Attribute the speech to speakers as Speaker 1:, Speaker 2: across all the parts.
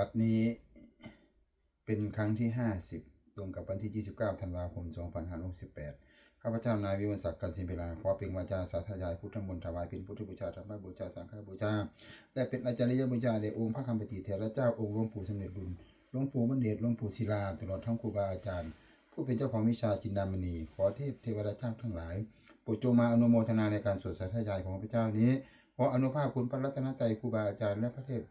Speaker 1: บัดนี้เป็นครั้งที่ห้าสิบตรงกับวันที่ 29 ธันวาคม 2568 ข้าพเจ้านายวิมลศักดิ์กันศิเวลา ขอเป็นวาจาสาธยายพุทธมนต์ถวายเป็นพุทธบูชาธรรมบูชา สังฆบูชา และเป็นอาจารย์ยบูชาแด่องค์พระคำปฏิเทระเจ้าองค์หลวงปู่สมเด็จรุ่นหลวงปู่มันเดชหลวงปู่ศิลา ตลอดทั้งครูบาอาจารย์ ผู้เป็นเจ้าของวิชาจินดามณี ขอเทพเทวดาเจ้าทั้งหลายโปรดจงมาอนุโมทนาในการสวดสาธยายของพระเจ้านี้ ขออนุภาพคุณพระรัตนตรัยครูบาอาจารย์และพระเทพ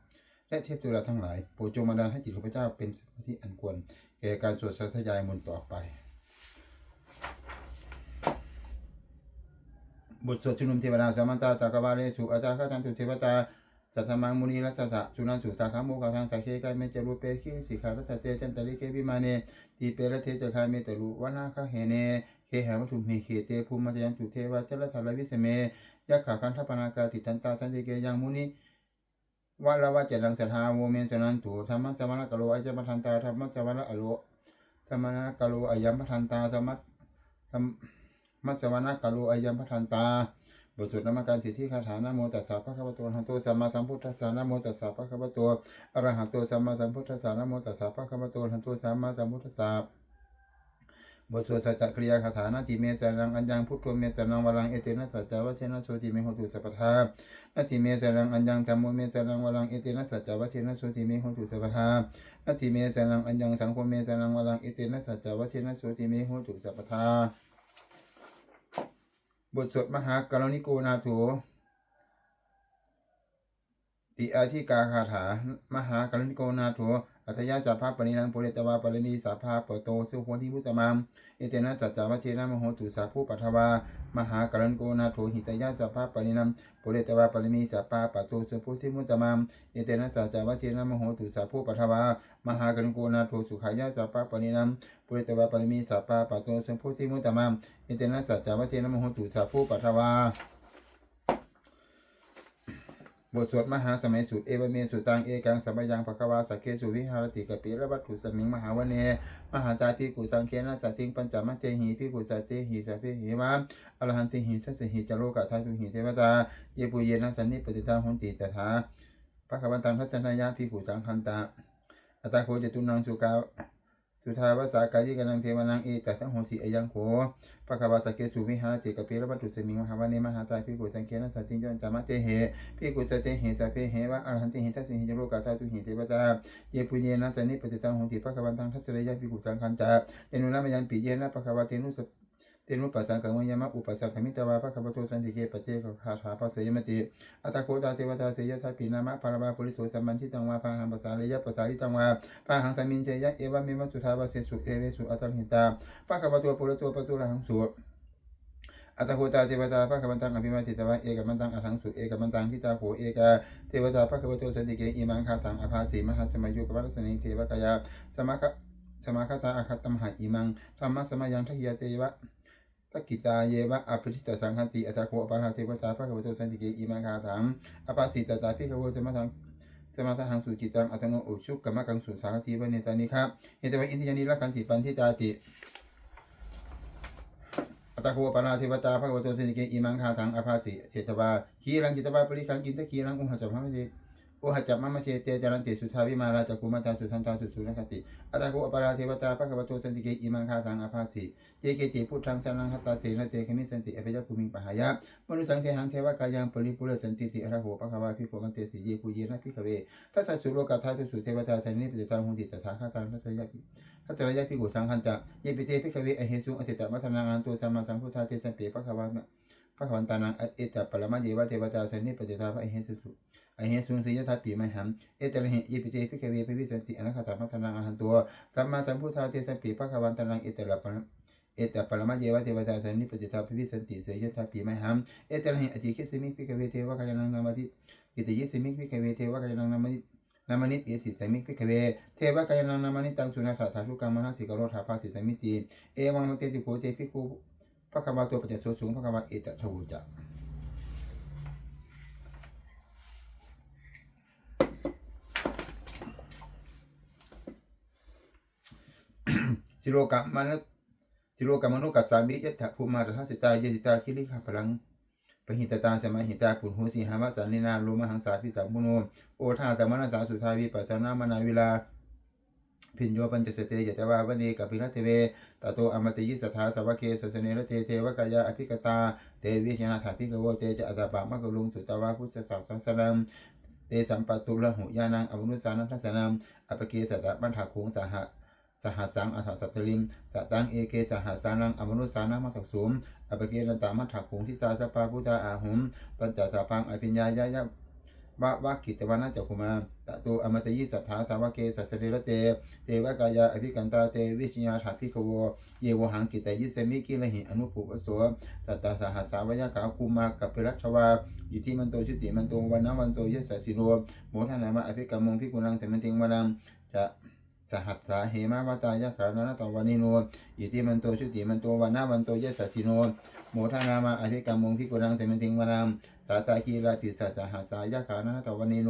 Speaker 1: และเทพเทวดาทั้งหลายโปรดจงบันดาลให้จิตของพระเจ้าเป็นสมาธิอันควร แก่การสวดสาธยายมนต์ต่อไป บทสวดชุนุมเทวดาสามัญตาจักรวาเลสุอาจารย์ข้าทันตุเทวตาสัทธมังมุนีรัสสะสุนันสุสาขาโมกาทางสาเคกายเมจรูเปคิสิขารัตเตจันตริเควิมาเนทีเปรเทจคาเมตรุวนาคเหเนเคหวัตุมเหเคเตภูมิจยันตุเทวะจรทารวิสเมยักขาคันทปนากาติตันตาสันติเกยังมุนี วะละวะเจดังสัทธาโมเมนสนันตุธรรมะสมณกโลอาจมัทันตาธรรมะสมณอโลสมณกโลอายัมปทันตาสมัตธรรมัสวณกโลอายัมปทันตาบทสวดนามการสิทธิคาถานะโมตัสสะภะคะวะโตอะระหะโตสัมมาสัมพุทธัสสะนะโมตัสสะภะคะวะโตอรหะโตสัมมาสัมพุทธัสสะนะโมตัสสะภะคะวะโตอะระหะโตสัมมาสัมพุทธัสสะ บทสวดสัจจกริยาคาถานาทีเมสรังอัญญังพุทโธเมสรังวรังเอเตนะสัจจวัชนะโสติเมโหตุสัพพทานาทีเมสรังอัญญังธรรมโมเมสรังวรังเอเตนะสัจจวัชนะโสติเมโหตุสัพพทานาทีเมสรังอัญญังสังโฆเมสรังวรังเอเตนะสัจจวัชนะโสติเมโหตุสัพพทาบทสวดมหากรณิโกนาโถ ติอาชิกาคาถา มหากรณิโกนาโถอัตยาสัพพะปณินังปุเรตวาปรมีสัพพะปโตสุโหทิมุตมังเอเตนะสัจจวัชเชนะมโหตุสัพพุปัทวามหากรณิโกนาโถหิตยาสัพพะปณินังปุเรตวาปรมีสัพพะปโตสุโหทิมุตมังเอเตนะสัจจวัชเชนะมโหตุสัพพุปัทวามหากรณิโกนาโถสุขายาสัพพะปณินังปุเรตวาปรมีสัพพะปโตสุโหทิมุตมังเอเตนะสัจจวัชเชนะมโหตุสัพพุปัทวา บทสวดมหาสมัยสูตรเอวเมสุตังเอกังสัมปยังภควาสักเคสุวิหารติกปิระวัตถุสมิงมหาวเน มหาตาพิกุสังเคนะสัตติงปัญจมัจเจหิพิกุสัตเตหิสัพเพหิมามอรหันติหิสัสหิจโลกะทาตุหิเทวตาเยปุเยนะสันนิปติตาหุนติตถาภควันตังทัศนายาพิกุสังคันตาอัตาโคจตุนังสุกา สุทาวาสากายิกนังเทวนังเอตัสังโหสีอยังโขภควาสักเคสุวิหารติกปิระวัตุสมิงมหาวเนมหาตาพิกุสังเคนสัตติงปัญจมัจเหพิกุสเตหิสัพเพเหวะอรหันติเหิทัสสิหิจโลกาธาตุหิเทวตาเยปุเยนะสันนิปติตังหงติปะคะวันตังทัสเรยะพิกุสังคันจาเยนุนะมยันปิเยนะปะคะวะเตนุส ตนุปัสสังกังมยมะอุปัสสังขมิตวาภะคะวะโตสันติเกปเจกคาถาภะเสยมติอัตโคตาเทวตาเสยทัพพินามะภารวาปุริโสสัมมันทิตังวาพาหังภาษาเลยะภาษาลิตังวาพาหังสัมมินเจยะเอวะเมมะสุทาวะเสสุเอเวสุอัตตหิตาภะคะวะโตปุระโตปะตุระหังสุอัตโคตาเทวตาพระคัมตังอภิมาทิตวะเอกมันตังอัทังสุเอกมันตังทิตาโหเอกาเทวตาพระคัมโตสันติเกอิมังคาตังอภาสีมหาสมัยยุกวัสนิเทวกายาสมาคสมาคตาอคตมหาอิมังธรรมะสมัยังทหิยเตวะ ตกิตาเยวะอภิทิตสังฆติอัตตโคอปาราเทวตาพระคัมโตสันติเกอิมังคาตังอภาสีตตาพิขโวสมาทังสมาทังสุจิตังอัตโนอุชุกกรรมกังสุสารทีวเนตานิครับเอตวะอินทิยานิรักขันติปันทิจาติอัตะโคปนาเทวตาพระกวโตสินิเกอิมังคาทังอภาสิเศตวาขีรังจิตวาปริคังกินตะขีรังอุหจับมะมะ เจอุหจับมะมะเชเตจารันติสุทาวิมาราจักุมาตาสุทันตาสุสุนคติอัตตะโคปนาเทวตาพระกวโตสินิเกอิมังคาทังอภาสิเยเกจิพุทธังสันนังหัตาเสนเตคมิสันติอภิยภูมิปหายะมนุสังเทหังเทวกายังปริปุเรสันติติอระโหปะคะวาภิโขมันเตสิเยปุเยนะภิกขเวทัสสะสุโลกาทาตุสุเทวตาสันนิปติตาหุติตถาคตังทัสสะยะทัศนยะพิกุสังคันจะเยปิเตพิกเวอเหสุอติตะมัทนานันตุสัมมาสัมพุทธาเตสัมเปภะคะวันภะคะวันตานังอเอตะปรมะเยวะเทวตาสันนิปติตาพระอเหสุ อเหสุสิยถาปีมหัมเอตระเหเยปิเตพิกเวภิวิสันติอนัคตมัทนานันตัวสัมมาสัมพุทธาเตสัมเปภะควันตนังเอตระปรเอตปรมะเยวะเทวตาสันนิปติตาภิวิสันติเสยถาปีมหัมเอตระเหอจิคิสมิพิกเวเทวะกายนังนามาติกิติยิสมิพิกเวเทวะกายนังนามาตินามานิติสิสมิกพิกเวเทวะกายนังนามานิตังสุนัสสาธุกรรมนาสิกโรธาภาสิสมิติเอวังมเกติโกเตพิคูพระคาวาโตปัจจโสสูงพระคาวาเอตชวูจะ สิโรกัมมนุสิโรกัมมนุกัสสามิยะถภูมาตถาสิตายเยสิตาคิริขาพลังหิตตาสมาหิตาปุณหูสีหามสันนินาโลมหังสาพิสัมพุโนโอทาตมนาสาสุทาวิปัสนามนาวิลาพิญโยปัญจสเตยตวาวันีกับพิรัตเวตโตอมตยิสถาสวะเกสสเนรเทเทวกายาอภิกตาเตวิชนาถาภิกโวเตจะอัตาปะมะกลุงสุตวาพุทธศาสนังเตสัมปตุละหุยานังอมนุสานัทสนังอปเกสตะบันทาคุงสหะ สหัสสังอัฏสัตตลิมสตังเอเกสหัสสานังอมนุสานังมัสสสุมอปเกนันตามัทถคุงทิสาสปาพุทธาอาหุมปัญจสาพังอภิญญายายะวะวะกิตวานาจักุมาตะตูอมตยิสัทธาสาวเกสัสเดระเต เตวะกายาอภิกันตาเตวิชยาถาภิกโว เยวหังกิตยิสมิกิลหิอนุปุปโสสัตตาสหัสสาวยากาคุมากับปิรัชวาอิทิมันโตชุติมันโตวันนวันโตยสสสิโรโมทนามะอภิกรรมงพิกุลังเสมันติงวนังจะ สหัสสาเหมาวตายาขานนตวันิโนอิทิมันโตชุติมันโตวันนะวันโตยสสสิโนโมทนามะอภิกรรมงพิกุลังเสมันติงวนังสาตาคีราติสัสหัสสายาขานะตวันนิโน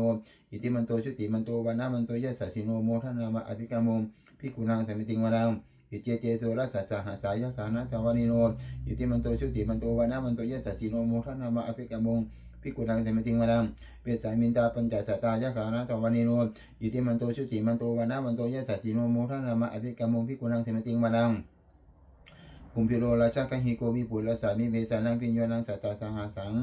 Speaker 1: อิติมันโตชุติมันโตวันนามันโตยะสัสิโนโมทนามะอภิกรรมมพิกุณังเสมิติงวนังอิเจเจโซรัสสัสสหัสสายาขานะตวันนิโนอิติมันโตชุติมันโตวันนามันโตยะสัสสิโนโมทนามะอภิกรรมม พิกุณังสมิติงวนังเปสามินตาปัญจสัตตายะขานะตวานนิโนอิติมันโตชุติมันโตวานนามันโตยะสัสสิโนโมทนามะอภิกรรมมพิกุณังสมิติงวนังกุมพิโรราชกหิโกวิปุลสามิเวสานังพิญโยนังสัตตาสหัสัง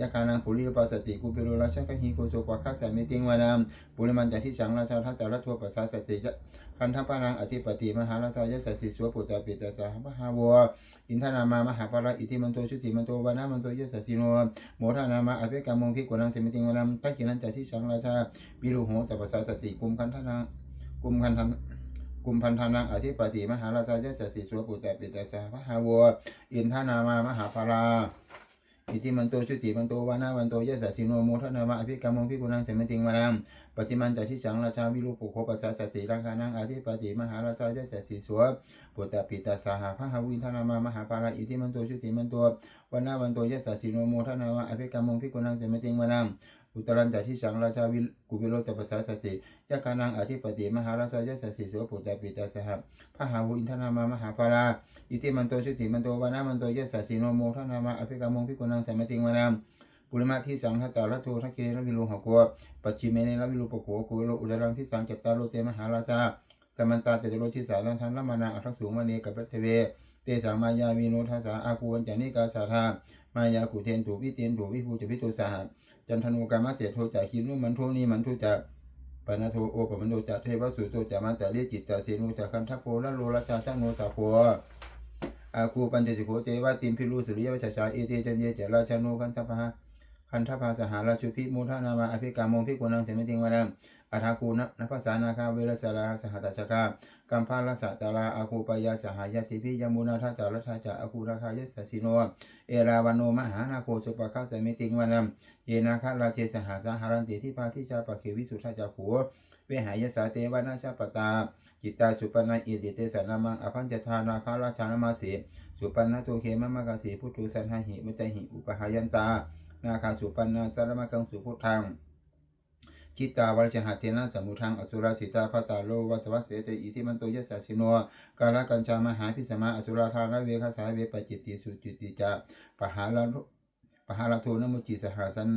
Speaker 1: ยาคานังปุริรปัสสติกุปิโรราชกหิโกโสปะคัสสามิติงวานามปุริมันจันทิสังราชาทัตตารัตวปัสสาสติยะพันธปานังอธิปติมหาราชายสัสสิสวปุตตาปิตาสหพหาวอินทนามามหาปราอิติมันโตชุติมันโตวานามันโตยสัสสิโนโมทนามาอภิกรรมงพิกุนังสมิติงวานามตักินันจันทิสังราชาวิรุโหตปัสสาสติกุมคันธนังกุมคันธันกุมพันธานังอธิปติมหาราชายสัสสิสวปุตตาปิตาสหพหาวอินทนามามหาปรา อิติมันโตชุติมันโตวานาวันโตยะสัสิโนโมทนาวะอภิกรรมงพิกุนังเสมติงมารามปัจจิมันจัทิสังราชาวิรูปุโคปัสสะสติรังคานังอธิปติมหาราชายะสัสีสวปุตตปิตาสหพหวินทนามามหาปาราอิติมันโตชุติมันโตวานาวันโตยะสัสิโนโมทนาวะอภิกรรมงพิกุนังเสมติงมาราม อุตรันจัทิสังราชาวิกุวิโรตปัสสะสติยะคานังอธิปติมหาราชายสสิสปุตตปิตาสหพระหาวินทนามามหาปาราอิติมันโตชุติมันโตวานามันโตยะสสิโนโมทนามะอภิกรรมงพิกุนังสมติงวานามปุริมาที่สังทัตตาลัตโตทักกิเรนวิโลหกัวปัจฉิเมเนรวิโลปโขกุวิโลอุดรังที่สังจัตตาโลเตมหาราชาสมันตาเจตโรทิสาลันทันละมานาอัทสูงมณีกับรัตเวเตสังมายาวีโนทัสสาอาคูวันจานิกาสาธามายากุเทนถูวิเตียนถูวิภูจพิตุสาห จันทนุกามะเสโทจาคินุมันโทนีมันโทจาปนาโทโอปมันโนจะเทวสุโตจะมันตะเลียจิตจะเสนุจะคันทัพโพละโลราชาสังโนสาโพอาคูปัญจสิโกเตวะติมพิรุสุริยวัชชาเอเตจันเยเจราชานุกันสัพพะคันทัพพาสหาราชุพิมุทานามาอภิกามงพิกุนังเสมิติงวานังอาทาคูนะนภาสานาคาเวรสาราสหัตชกา กัมพาลสะตาราอาคูปยาสหายติพิยมุนาทัจารัชาจะอาคูราคายสสิโน เอราวันโนมหานาโคสุปะคาสมิติงวานังเยนาคาราเชสหาสาหารันติที่พาทิชาปะเควิสุทธาจาขัวเวหายสาเตวนาชาปตาจิตตาสุปนาอิติเตสนามังอภัญจทานาคาราชานามาสีสุปนาโตเคมะมะกะสีพุทธุสันหหิมุจหิอุปหายันตานาคาสุปนาสารมะกังสุพุทธัง จิตาวรชหาเทนะสมุทังอสุราสิตาพตาโลวัสวัสเสเตอิทิมันโตยสสสิโนกาลกัญชามหาพิสมาอสุราธานะเวคสาเวปจิตติสุจิตติจาปหาลปหาลโทนมุจิสหาสัน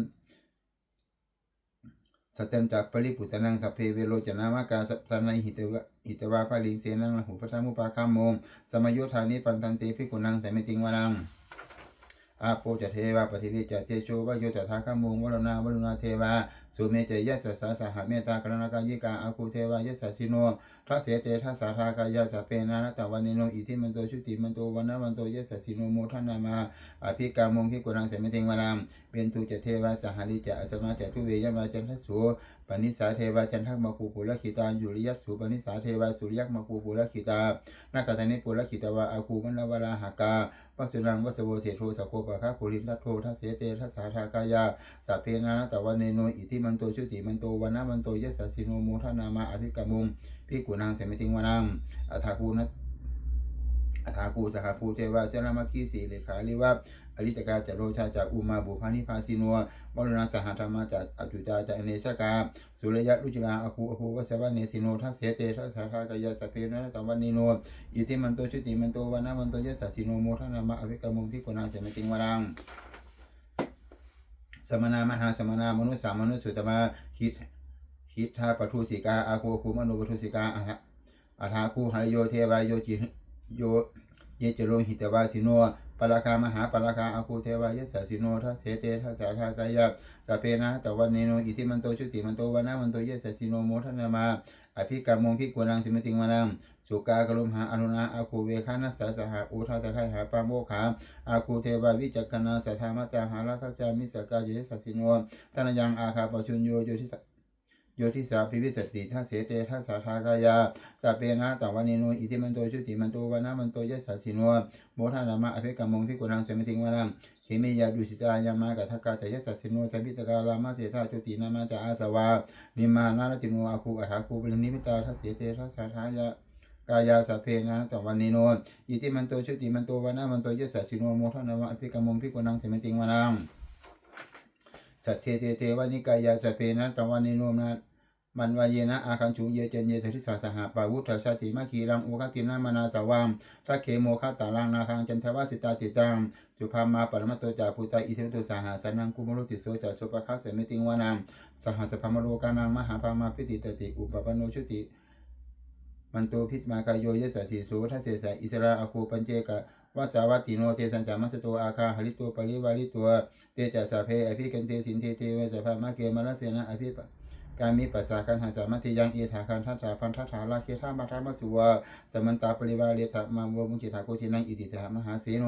Speaker 1: สเตมจากปริปุตนังสัพเพเวโรจนามากาสันัยหิตวะหิตวาภาลิงเสนังละหุพระธรรมุปาคามมงสมโยธานิปันตันเตพิกุนังสมิติงวานังอาโปจะเทวาปฏิวิจะเจโชวะโยจะทาคามงวรณาวรุณาเทวา สุเมเจยัสสะสหเมตตากรณกายิกาอาคูเทวายัสสะสิโนทัสเสเตทัสสาทากายาสเปนานัตวันนิโนอิทิมันโตชุติมันโตวันนะมันโตยัสสะสิโนโมทนามาอภิกามงพิกุนังเสมิติงวานามเป็นตุจเทวาสหริจะอสมาจะทุเวยมาจันทสุปณิสาเทวาจันทักมาปูปุระขิตายุริยัสสุปณิสาเทวาสุริยักมาปูปุระขิตานาคตานิปุระขิตาวาอาคูมันวราหากาปัสสุนังวัสโวเสโทสโคปะคะปุริทัตโททัสเสเตทัสสาทากายาสัเพนานัตวันเนโนอิทิมันโตชุติมันโตวันนะมันโตยัสสะสิโนโมทนามาอธิกามุงพิกุนังเสมิติงวานังอัฐาคูนะอัฐาคูสหภูเทวาเจรามคีสีเลขาลิวาอริจกาจโรชาจากอุมาบุพานิพาสิโนวมรณาสหธรรมาจากอจุจาจากเนชกาสุรยะรุจิลาอคูอคูวัสวะเนสิโนทัสเสเตทัสสาทากายาสเพนะตวันนิโนอิติมันโตชุติมันโตวันนะมันโตยัสสะสิโนโมทนามาอภิกามุงพิกุนังเสมิติงวานัง สมณามหาสมณามนุษย์สามมนุษย์สุตมาคิดคิดทาปทุสิกาอาโคคูมโนปทุสิกาอาะอาทาคูหายโยเทวายโยจิโยเยจโลหิตวาสิโนปราคามหาปราคาอาคูเทวายสสิโนทัสเสเตทัสสาทากายะสเพนะตะวันเนโนอิทิมันโตชุติมันโตวนามันโตเยสสิโนโมทนามาอภิกรรมงพิกวนังสิมติงมานัง สุกากรุมหาอนุนาอาคูเวคานัสสะหาอุทาตะไคหาปาโมขาอาคูเทวาวิจักขณาสัทธามตาหาราคจามิสกาเจสัสสิโนตนยังอาคาปชุญโยโยทิสโยทิสาภิวิสติทัเสเตทัสาทากายาสัพเพนะตวันนิโนอิทิมันโตชุติมันโตวานามันโตยสัสสิโนโมทานามาอภิกรรมงพิกุณังเสมิติงวานังเขมิยาดุสิตายามากัทกาตยสัสสิโนสัมพิตกาลามาเสธาจุตินามาจาอาสวานิมานาลติโนอาคูอัฏฐาคูปรินิมิตาทัเสเตทัสาทายา กายาสัพเพนะตวันนิโนอิติมันโตชุติมันโตวานามันโตเยสสะชิโนโมทนาวะอภิกรรมงพิกุนังสิมติงวานังสัทเทเตเทวานิกายาสัพเพนะตวันนิโนนะมันวายเยนะอาคันชูเยเจนเยสทิสาสหปาวุฒชาติมาคีรังอุคตินามานาสวังทักเคโมคาตาลังนาคังจันทวาสิตาติจังสุภามาปรมัตโตจาปุตตาอิเทวตุสาหาสนังกุมรุติโสจาสุปะคัสเสมิติงวานังสหัสพามโลกานังมหาพามาพิติตติอุปปันโนชุติ มันตูพิสมากายโยยสสีสูทัสเสสอิสราอาคูปัญเจกะวัสาวัติโนเทสัญจามัสโตอาคาหริตัวปริวาริตัวเตจัสสะเพอภิกันเตสินเทเทเวสภามะเกมรัสเสนะอภิปะ การมีปัสสากันหาสามัติยังเอถาคันทัตถาพันทัตถาลาเคธามาธามัสุวาสมันตาปริวาเรถามาวมุจิถาโกทินังอิติถามหาเสโน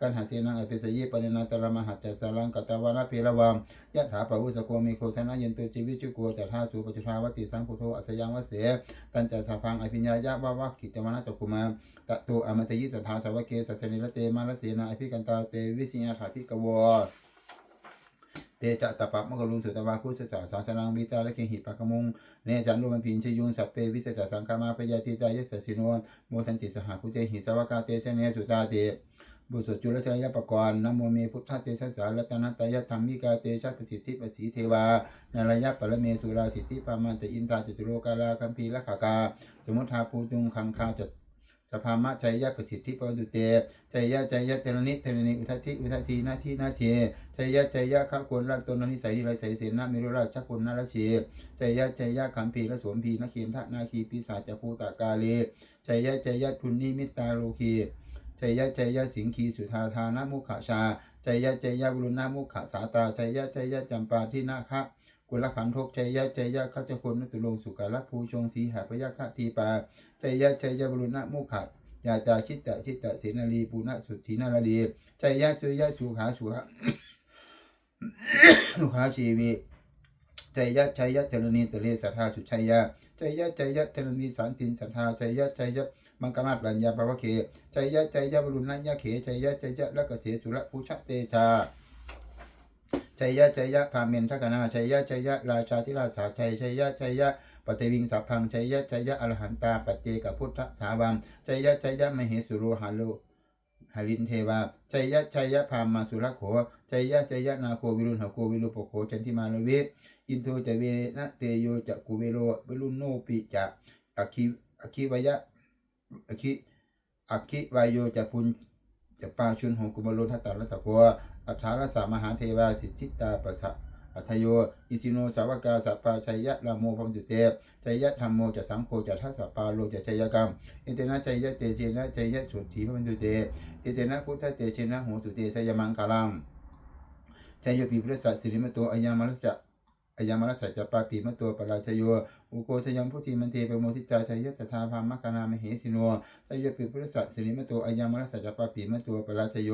Speaker 1: กันหาเสนังอภิสยิปนินาตระมหัตตสารังกตวาระเพระวังยะถาปวุสโกมิโคธนะยันตุจิวิจุโกจัตถาสุปจุทาวติสังพุโทอัสยังวเสตันจะสาพังอภิญญายะวะวะกิตมนัสกุมาตะตุอมตยิสัทธาสาวเกสัสนิรเตมาลเสนาอภิกันตาเตวิสิญญาถาภิกวอ เตจะตะปะมะกรุงสุตวาคุสสะสาสนังวิตาและเคหิปะกมุงเนจันโรมันพินชยุงสัพเปวิสจสังคามาปยาติตายสสิโนโมทันติสหคุเตหิสวากาเตชเนสุตาเตบุตรจุลชยปกรณ์นโมเมพุทธเตชะสารัตนตยธรรมิกาเตชะประสิทธิประสีเทวานารยะปรเมสุราสิทธิปามันตอินทาจตุโลกาลาคัมภีละขากา สมุทาภูตุงคังคาจัต สภามะชัยะประสิทธิปวัตุเตชัยะชัยะเทรนิเทรนิอุทัติอุทัตินาทีนาเทชัยะชัยะขะควรรักตนนิสัยนิไรใสเสนามิรุราชกุลนาลเชชัยยะชัยะขัมพีละสวมพีนเขียนทะนาคีปีศาจภูตากาเลชัยยะชัยะทุนนิมิตตาโลคีชัยะชัยะสิงคีสุธาธานามุขชาชัยะชัยะบุรุณามุขสาตาชัยะชัยะจำปาทินาคะกุลขันทกชัยะชัยะขจคนนตุลงสุกาลภูชงสีหาพยาคะทีปา ชัยยะชัยยะบรุณะมุขะยาจาชิตะชิตะเสนาลีปุณะสุทธินาลีชัยยะชัยยะสุขาสุขะสุขาชีวิชัยยะชัยยะเทรณีเตเลสัทธาสุชัยยะชัยยะชัยยะเทรณีสันตินสัทธาชัยยะชัยยะมังกรนาฏรัญญาภวะเคชัยยะชัยยะบรุณะยะเขชัยยะชัยยะละกเสสุระภูชะเตชาชัยยะชัยยะพาเมนทักนาชัยยะชัยยะราชาธิราชาชัยชัยยะชัยยะ ปฏิวิงสัพพังชัยยะชัยยะอรหันตา ปัจเจกพุทธสาวังชัยยะชัยยะมเหสุโรหาโลหารินเทวาชัยยะชัยยะพามาสุรโขชัยยะชัยยะนาโควิรุณหโกวิรุปโขจันทิมาลเวอินโทจะเวนะเตโยจะกุเวโรวิรุณโนปิจะอคิอคิวยะอคิอคิวายโยจะพุนจะปาชุนหงกุมารโลทัตตาลัตตะโกอัฏฐารสามหาเทวาสิทธิตาปัสสะ อัทโย อิสิโนสาวกาสัปปาชัยยะลาโมพัมจุเตชัยยะธรรมโมจะสังโฆจะทัสสปาโลจะชัยกรรมอิเตนะชัยยะเตเชนะชัยยะสุทธิพัมจุเตอิเตนะพุทธเตเชนะโหตุเตสยมังคาลังชัยโยปิพุทธสัสสิริมโตอัยามัสสะอั ยามัสสะจะปาปีมะตปราชโยอุโกสยมพุทธิมันเตปโมทิจาชายะตถาภามคานามเหสิโนชัยโยปิพุทธสัสสิริมะตอัยามัสสะจะปาปีมะตปราชโย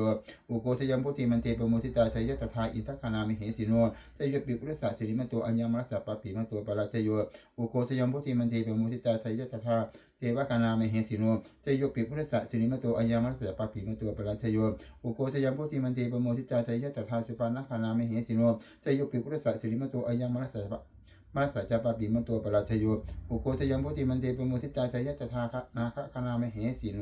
Speaker 1: อุโกสยมพุทธิมันเตปโมทิจาชายะตถาอินทคานามิเหสิโนชัยยปิปุริสสะสิริมะตัวอามรัสสะปาปีมโตปราชโยอุโกสยมพุทธิมันเตปโมทิจาชัยยะตถา เทวคานามเหสิโนชัยยปิปุริสสะสิริมโตอัญญามรัสสะปะปิมโตปะราชโยอุโกสยามพุทธิมันเตปโมทิตาชัยยะตถาสุปานะคานามเหสิโนชัยยปิปุริสสะสิริมโตอัญญามรัสสะปะมัสสะจะปะปิมโตปะราชโยอุโกสยามพุทธิมันเตปโมทิตาชัยยะตถาคะนาคะคานามเหสิโน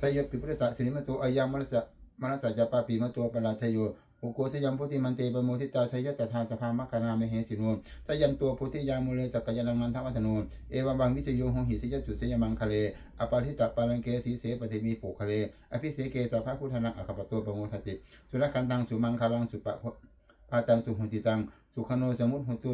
Speaker 1: ชัยยปิปุริสสะสิริมโตอัญญามรัสสะมนัสสะจะปาปีมตัวปราชโย อุโกสยามพุทธิมันเตปโมทิตาชัยยะตถาสภามคานาเมเหสิโนสยันตัวพุทธิยามุเลสักยานังนันทวัฒโนเอวังบังวิจโยโหหิสยสุสยมังคะเลอปาทิตาปาลังเกสีเสปฏิมีปุคะเลอภิเสเกสัพพะพุทธนังอัคปโตปโมทติสุรคันตังสุมังคาลังสุปะปาตังสุหุติตังสุขโนสมุตหุตุ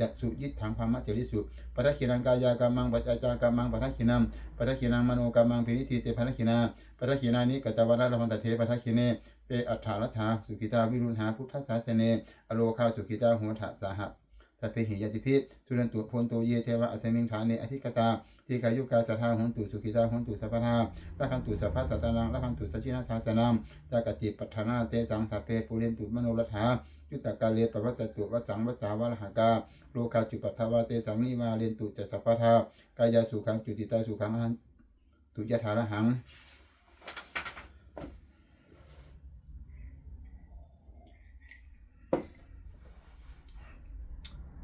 Speaker 1: จะสุยิตถังพามะเจริสุปัทขินังกายากรรมังปัจจาจากรรมังปัทขินังปัทขินังมโนกรรมังพินิธิเตปัทขินาปัทขินานิกตตวราลพันตเทปัทขิเน เปอัฏฐารัฐาสุขิตาวิรุณหาพุทธศาสเนอโลคาสุขิตาหัวถะสาหะสัพเพหิยติพิทุรันตุพนโตเยเทวะอสมิงฐานเนอธิกตาทีกายุกาสัทธาหุนตุสุขิตาหุนตุสัพพทาละคันตุสัพพสัตานังละคันตุสัจจินาสาสนามจากติปัฏฐานาเตสังสัพเพปุเรนตุมโนรัฐายุตตะกาเลปวัจจตุวัสสังวัสสาวะหากาโลกาจุปัฏฐาวาเตสังนิมาเรนตุจะสัพพทากายาสุขังจุติตาสุขังตุยะถาระหัง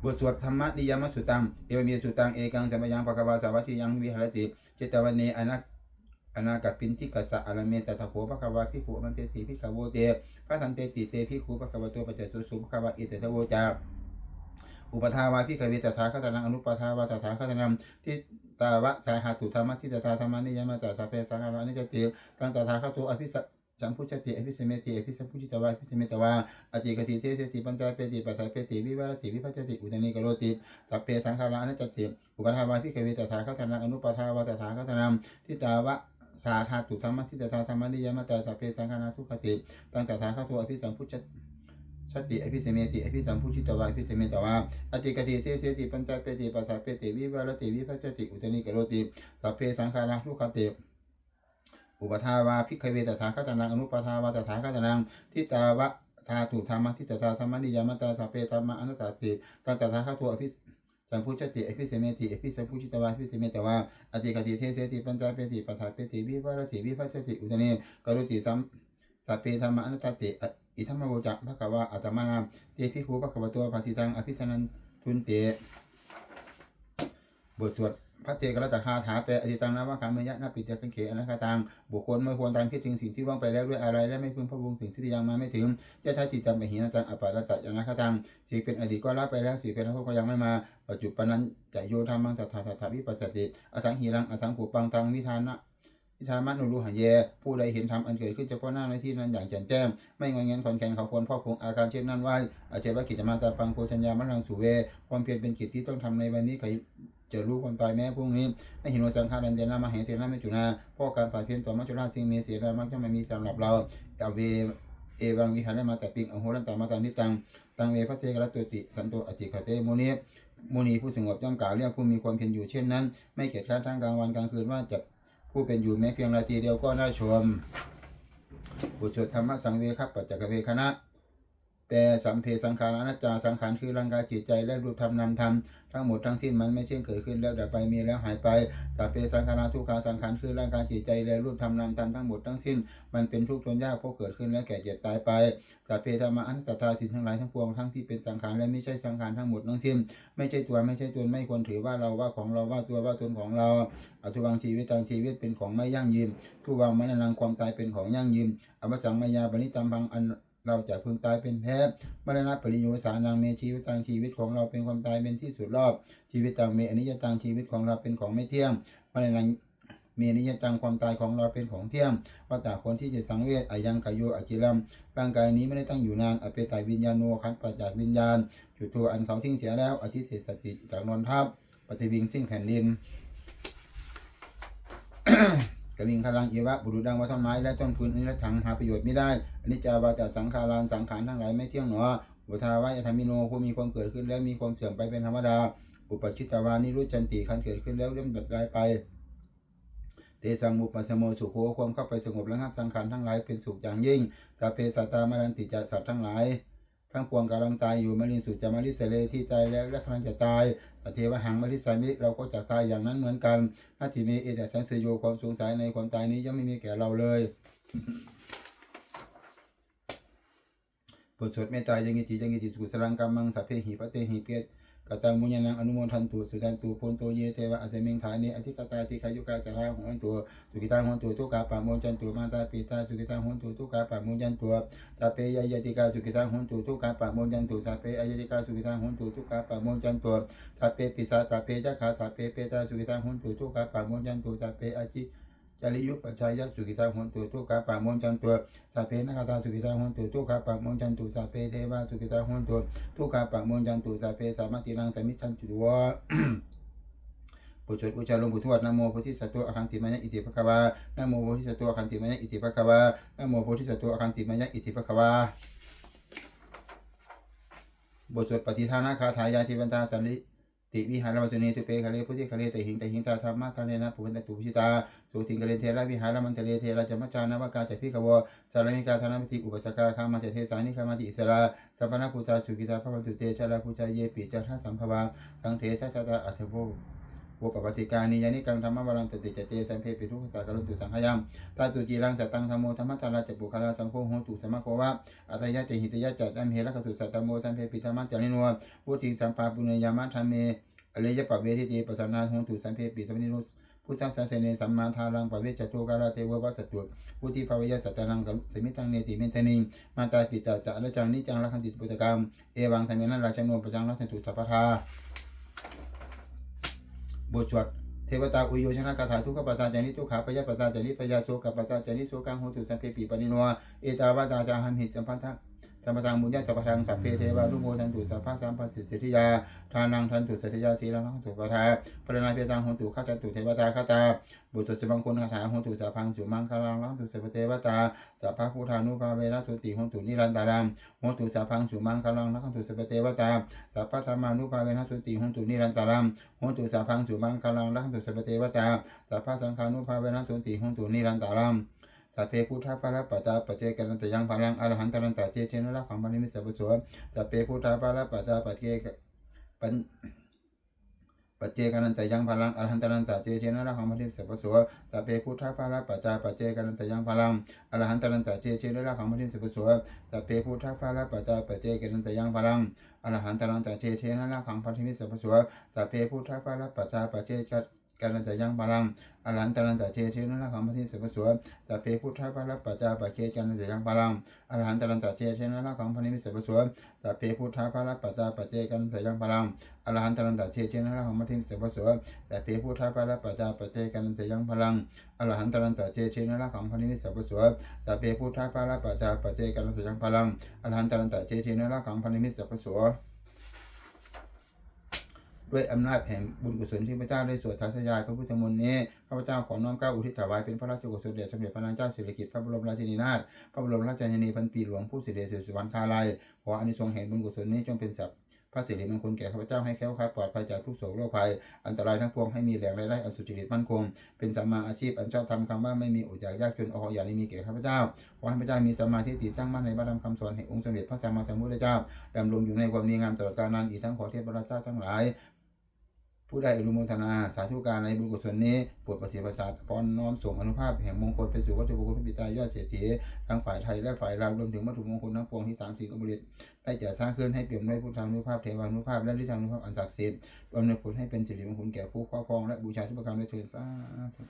Speaker 1: บทสวดธรรมนิยมสุตัง เอวเมีสุตัง เอกังสัมปยังปะกวาสาวัชิยังวิหารติเจตวันเนอนักอนากัปินทิกัสสะอรเมตตะโภปะกวาพิขุมันเตสีพิกโวเตพระทันเตติเตพิขุปะกวาโตปัจจสุสุปะกวาอิเตทโวจาอุปทาวาพิกเวตถาคตนังอนุปทาวาตถาคตนังทิตาวะสาหาตุธรรมทิตตาธรรมนิยมจาสาเพสังฆารานิจติตังตถาคตุอภิสั จัมพุชติอภิสเมติอภิสัมพุจิตวาอภิสเมตวาอจิกติเทเสติปัญจเปติปัฏฐาเปติวิวารติวิภัจติอุตนิกโรติสัพเพสังขารานิจติอุปทาวาพิกเวตถาคตนังอนุปทาวาตถาคตนังทิตาวะสาธาตุธรรมทิตตาธรรมานิยมจาสัพเพสังฆาราทุกขติตังตถาคตอภิสัมพุชติชติอภิเสเมติอภิสัมพุชิตวาอภิเสเมตวาอจิกติเสเสติปัญจเปติปัสสเปติวิวารติวิภัจติอุตนิกโรติสัพเพสังขาราทุกขติ อุปทาวาพิกขเวตถาคตนังอนุปทาวาตถาคตนังทิตาวะธาตุธรรมทิตตาธรรมนิยามตาสัพเพธรรมอนุตตติตันตถาคตุอภิสัมพุชติอภิเสเมติอภิสัมพุชิตวาอภิเสเมตวาอจิกติเทเสติปัญจเปติปัสสะเปติวิวารติวิภัจติอุตนิกโรติสัมสัพเพธรรมอนุตตติอิทัมมโวจะภะคะวะอัตมานามเตพิคูภะคะวะตัวภาสิตังอภิสนันทุนเตบทสวด พระเจกรัตคาถาแปลอธิตังนะวะคามยะนาปิเตกังเขอนัคาตังบุคคลไม่ควรตามคิดถึงสิ่งที่ล่วงไปแล้วด้วยอะไร และไม่พึงพะวงสิ่งที่ยังมาไม่ถึงจะท้าจิตจำไปหินตังอปาระตะยานาคาตังสิ่งเป็นอดีตก็ละไปแล้วสิ่งเป็นอนาคตก็ยังไม่มาปัจจุบันนั้นจะโยธรรมังตถาตถาวิปัสสติอสังหิรังอสังผูปังตังวิธานะพิธามันุรุหันเย ผู้ใดเห็นธรรมอันเกิดขึ้นเฉพาะหน้าในที่นั้นอย่างแจ่มแจ้ง ไม่งอนเงันขอนแขนเขาควรพ่อคงอาการเช่นนั้นไว้อาเจวกิจมาตาปังโคชัญญามัลังสุเว ความเพียรเป็นกิจที่ต้องทำในวันนี้ใคร จะรู้ความตายแม้พรุ่งนี้ ไม่เห็นว่าสังขารันเจนามาเหเสนาไม่จุนาเพราะการผ่านเพียรต่อมัจจุราชสิ่งมีเสียดามักจะไม่มีสำหรับเราเอเวเอวังวิหารมาแต่ปิงอโหรันตามาตานิตังตังเวพระเทกรตุติสันโตอจิคเตโมเนโมนีผู้สงบย่อมกล่าวเรียกผู้มีความเพียรอยู่เช่นนั้น ไม่เกียจคร้านทั้งกลางวันกลางคืนว่าจะผู้เป็นอยู่แม้เพียงนาทีเดียวก็น่าชมบุตรธรรมะสังเวคับปัจจกเวคณะ แปลสัมเพสังขารอนัจจาสังขารคือร่างกายจิตใจและรูปธรรมนามธรรมทั้งหมดทั้งสิ้นมันไม่เช่นเกิดขึ้นแล้วดับไปมีแล้วหายไปสัพเพสังขาราทุกขาสังขารคือร่างกายจิตใจและรูปธรรมนามธรรมทั้งหมดทั้งสิ้น มันเป็นทุกข์ทนยากเพราะเกิดขึ้นและแก่เจ็บตายไปสัพเพธรรมะอนัตตาสิ่งทั้งหลายทั้งปวงทั้งที่เป็นสังขารและไม่ใช่สังขารทั้งหมดทั้งสิ้น ไม่ใช่ตัวไม่ใช่ตนไม่ควรถือว่าเราว่าของเราว่าตัวว่าตนของเราอทุวังชีวิตตังชีวิตเป็นของไม่ยั่งยืนทุวังมรณังความตายเป็นของยั่งยืนอวสังมายาปณิตัมพังอัน เราจะพึงตายเป็นแพ้มรณะปริโยสานังเมชีวิตตังชีวิตของเราเป็นความตายเป็นที่สุดรอบชีวิตตังเมอนิจจตังชีวิตของเราเป็นของไม่เที่ยงมรณะมีนิจจตังความตายของเราเป็นของเที่ยงวัตตาคนที่จะสังเวชอายังกายโยอากิรัมร่างกายนี้ไม่ได้ตั้งอยู่นานอเปตายวิญญาณโนคันปัจจากวิญญาณ จุดทัวอันเขาทิ้งเสียแล้วอธิเศษสติจากนนทับปฏิวิงสิ่งแผ่นดิน กลิงคารังเอวะบุรุษดังว่าต้นไม้และต้นฟืนนี้และถังหาประโยชน์ไม่ได้อนิจจาวาจาสังขารานสังขารทั้งหลายไม่เที่ยงหนออุทาวายธรรมิโนผู้มีความเกิดขึ้นแล้วมีความเสื่อมไปเป็นธรรมดา อุปชิตวานิรุจันติคันเกิดขึ้นแล้วเริ่มดับกายไปเตสังมุปัสโมสุโขความเข้าไปสงบระงับสังขารทั้งหลายเป็นสุขอย่างยิ่งสัพเพสัตตามรันติจะสัตว์ทั้งหลายทั้งปวงกำลังตายอยู่มรินสุจามาริเสเลที่ตายแล้วและกำลังจะตาย ตเทวหังมริสามิเราก็จะตายอย่างนั้นเหมือนกันนาทีมีเอเดสันเสยโยความสงสัยในความตายนี้ย่อมไม่มีแก่เราเลยบทสวดเมตตายังกิจิยังกิจิสุสรังกัมมังสัพเพหิปะเตหิเปีย กตังมุญญนังอนุโมทันตุสุตันตุพนโตเยเทวะอสมิงฐานิอธิกตาติขายุกาสลาหันตัวสุกิตังหันตัวทุกาปะโมจันตุมาตาปิตาสุกิตังหันตัวทุกาปะโมจันตัวสัพเพยยติกาสุกิตังหันตัวทุกาปะโมจันตุสัพเพอายติกาสุกิตังหันตัวทุกาปะโมจันตัวสัพเพปิสาสัพเพจักขาสัพเพเปตาสุกิตังหันตัวทุกาปะโมจันตุสัพเพอจิ จาริยุปปัจจายะสุกิตาหุนตุทุกขาปะมงจันตุสัพเพนักตาสุกิตาหุนตุทุกขาปะมงจันตุสัพเพเทวาสุกิตาหุนตุทุกขาปะมงจันตุสัพเพสามัตินังสมิชันตุวะปุจจอุจารุงปุทวดนโมโพธิสัตว์อคันติมายะอิติภควานโมโพธิสัตว์อคันติมายะอิติภควานโมโพธิสัตว์อคันติมายะอิติภควาบทสวดปฏิทานาคาถายาทิวันตาสันลิ ติวิหารวัจเนตุเปคะเลพุทธิคะเลเตหิงเตหิงตาธรรมะทะเลนะปุพันตตุพิชิตาสุทิงกะเลเทระวิหารมันทะเลเทระจมัจานาวกาจัพิกวสารมิกาธนมิติอุปสกาคามาจเทสานิคามาติอิสราสัพพนาภูจาสุกิตาพระวันตุเตชะลาภูจาเยปิจัทธาสัมภวาสังเทชะชะตาอัตถโว วปปฏิกานิยานิกังธรรมวรังตติจเตสัมเพปิทุกขสากรุตุสังขยามตาตุจีรังสัตตังธรรมโมธรรมตาราจปุคลาสังโฆโหตุสมะโควะอัตยะเจหิตยะจัจัมเหระคตุสัตตโมสัมเพปิธรรมจาริโนพุทธิสัมปาปุเนยามะธรรมเมอริยปะเวทิเตปสันนาโหตุสัมเพปิสัมนิโนพุทธัสสะเสเนสัมมาทารังปเวจตุกาลาเทววัสสตุพุทธิภาวะสัตตนังกัลสมิตังเนติเมตนิงมาตาปิตาจะละจังนิจังละคันติปุตกรรมเอวังธรรมนันราชโนปจังละสันตุสัพพทา บทสวดเทวตาอุโยชนะคาถาทุกขปตาจานิทุกขาปยปตาจานิปยาโชกปตาจานิโสกังโหตุสัพเพปีปนิโนเอตาวาตาจาหัมหิสัมพันธะ สัมปทางบุญญาสัพพทังสัพเพเทวารุโมทันตุสัพพะสัมปัสสิทธิยาทานังทันตุสัตยาสีรังทันตุปทาปรณาเพตังโหตุข้าจันตุเทวตาข้าตาบุตรสบังคุณคาถาโหตุสัพพังสุมังคลังลังตุสัพเทวตาสัพพะพุทธานุภาเวนะสุติโหตุนิรันตารังโหตุสัพพังสุมังคลังลังตุสัพเทวตาสัพพะธรรมานุภาเวนะสุติโหตุนิรันตารังโหตุสัพพังสุมังคลังลังตุสัพเทวตาสัพพะสังฆานุภาเวนะสุติหุนตุนิรันตารัม สัพเพพุทธะปะระปะตาปะเจกันตยังพลังอรหันตันตาเจเจนะละขังปานิมิสสะปุโสสัพเพพุทธะปะระปะตาปะเจปันปัจเจกันันตยังพลังอรหันตรันตเจเจนะละขังปานิมิสสะปุโสสัพเพพุทธะปะระปะตาปะเจกันันตยังพลังอรหันตรันตเจเจนะละขังปานิมิสสะปุโสสัพเพพุทธะปะระปะตาปะเจกันันตยังพลังอรหันตรันตเจเจนะละขังปานิมิสสะปุโสสัพเพพุทธะปะระปะตาปะเจกั การันตยังพลังอรันตรันตเชเชนะขังพัทิสัพสวสัพเพพุทธะปะระปัจจาปะเคการันตยังพลังอรันตรันตเชเชนะขังพัทิสัพสวสัพเพพุทธะปะระปัจจาปะเจการันตยังพลังอรันตรันตเชเชนะขังพัทิสัพสวสัพเพพุทธะปะระปัจจาปะเจการันตยังพลังอรันตรันตเชเชนะขังพัทิสัพสวสัพเพพุทธะปะระปัจจาปะเจการันตยังพลังอรันตรันตเชเชนะขังพัทิสัพสว ด้วยอำนาจแห่งบุญกุศลที่พระเจ้าได้สวดสาธยายพระพุทธมนต์นี้ข้าพเจ้าขอน้อมเกล้าอุทิศถวายเป็นพระราชกุศลแด่สมเด็จพระนางเจ้าสิริกิติ์พระบรมราชินีนาถพระบรมราชชนีพันปีหลวงผู้สิริเสด็จสุวรรณคาลัยขออานิสงส์แห่งบุญกุศลนี้จงเป็นสัพพระสิริมงคลแก่ข้าพเจ้าให้แค้วคลาดปลอดภัยจากทุกโศกโรคภัย อันตรายทั้งปวงให้มีแหล่งรายได้อันสุจริตมั่นคง เป็นสัมมาอาชีพอันชอบทำคำว่าไม่มีอดอยากยากจนออกอย่าได้มีแก่ข้าพเจ้า ขอให้พระเจ้ามีสมาธิติตั้งมั่นในพระธรรมคำสอนแห่งองค์สมเด็จพระสัมมาสัมพุทธเจ้าดำรงอยู่ในความดีงามตลอดกาลนานอีกทั้งขอเทพบรรดาเจ้าทั้งหลาย ผู้ใดอนุโมทนา สาธุการในบุญกุศลนี้ปวดประสิทธิประสาทพรน้อมส่งอนุภาพแห่งมงคลไปสู่วัตถุมงคลพิตายอดเศรษฐีทั้งฝ่ายไทยและฝ่ายลาวรวมถึงวัตถุมงคลทั้งปวงที่สามสี่กบริตได้จัดสร้างขึ้นให้เปี่ยมด้วยพุทธานุภาพเทวานุภาพและฤทธานุภาพอันศักดิ์สิทธิ์รวมในผลให้เป็นสิริมงคลแก่ผู้ครอบครองและบูชาทุกประการด้วยเทิดสาธุ